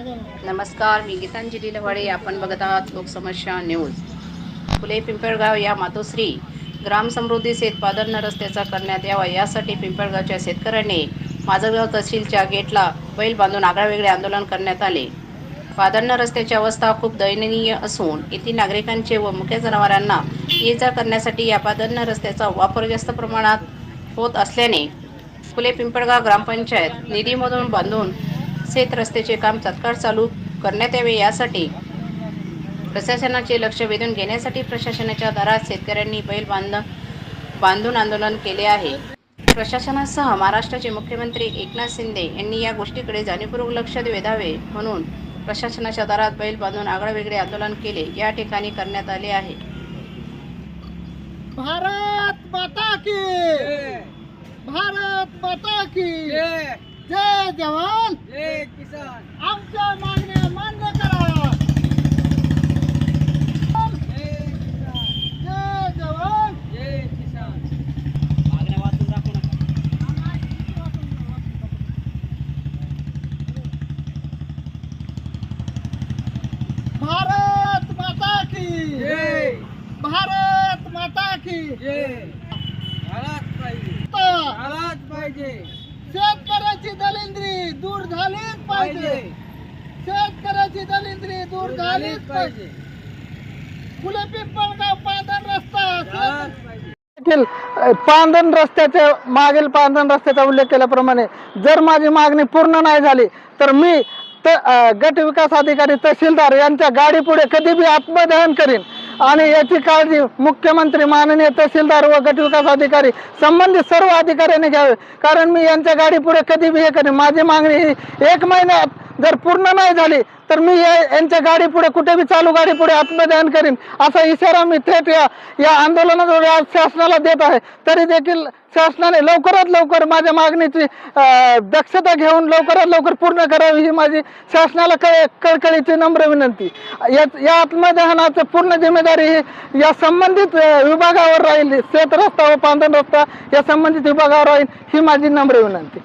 नमस्कार मी गीतांजली लवाडे. आपण बघत आहात लोकसमस्या न्यूज. फुले पिंपळगाव या मातोश्री ग्रामसमृद्धी शेतपादन रस्त्याचा करण्यात यावा यासाठी पिंपळगावच्या शेतकऱ्यांनी माझगाव तहसीलच्या गेटला बैल बांधून आगळावेगळे आंदोलन करण्यात आले. पादन्न रस्त्याची अवस्था खूप दयनीय असून येथील नागरिकांचे व मुख्य जनावरांना ये जा करण्यासाठी या पादन्न रस्त्याचा वापर जास्त प्रमाणात होत असल्याने फुले पिंपळगाव ग्रामपंचायत निधीमधून बांधून शेत रस्त्याचे काम तात्काळ चालू करण्यात यावे यासाठी प्रशासनाचे लक्ष वेधून घेण्यासाठी प्रशासनाच्या दारात शेतकऱ्यांनी बैल बांध बांधून आंदोलन केले आहे. प्रशासनासह महाराष्ट्राचे मुख्यमंत्री एकनाथ शिंदे यांनी या गोष्टीकडे जाणीवपूर्वक लक्ष वेधावे म्हणून प्रशासनाच्या दारात बैल बांधून आगळेवेगळे आंदोलन केले या ठिकाणी करण्यात आले आहे. भारत माता की! भारत माता की! जय! जय जवान जय किसान आमच्या मागण्या मान्य करा जय किसान जय जवान जय किसान भारत माता की जय भारत माता की पाहिजे. शेतकऱ्याची दलिंद्री दूर झालीच पाहिजे. शेतकऱ्याची दलिंद्री दूर झालीच पाहिजे. फुले पिंपळगाव पांढर रस्ता. देखील पांधन रस्त्याच्या मागील पांधन रस्त्याचा उल्लेख केल्याप्रमाणे जर माझी मागणी पूर्ण नाही झाली तर मी गट विकास अधिकारी तहसीलदार यांच्या गाडी पुढे कधी बी आत्मदहन करीन. आणि याची काळजी मुख्यमंत्री माननीय तहसीलदार व गटविकास अधिकारी संबंधित सर्व अधिकाऱ्यांनी घ्यावे. कारण मी यांच्या गाडी पुढे कधी बी हे करेन. माझी मागणी ही एक महिन्यात जर पूर्ण नाही झाली तर मी या- यांच्या गाडी पुढे कुठे बी चालू गाडी पुढे आत्मदान करीन. असा इशारा मी थेट या या आंदोलनाद्वारे आज शासनाला देत आहे. तरी देखील शासनाने लवकरात लवकर माझ्या मागणीची दक्षता घेऊन लवकरात लवकर पूर्ण करावी ही माझी शासनाला कळ कळकळीची नम्र विनंती. या या आत्मदहनाचं पूर्ण जिम्मेदारी ही या संबंधित विभागावर राहील. शेत रस्ता व पांधन रस्ता या संबंधित विभागावर राहील ही माझी नम्र विनंती.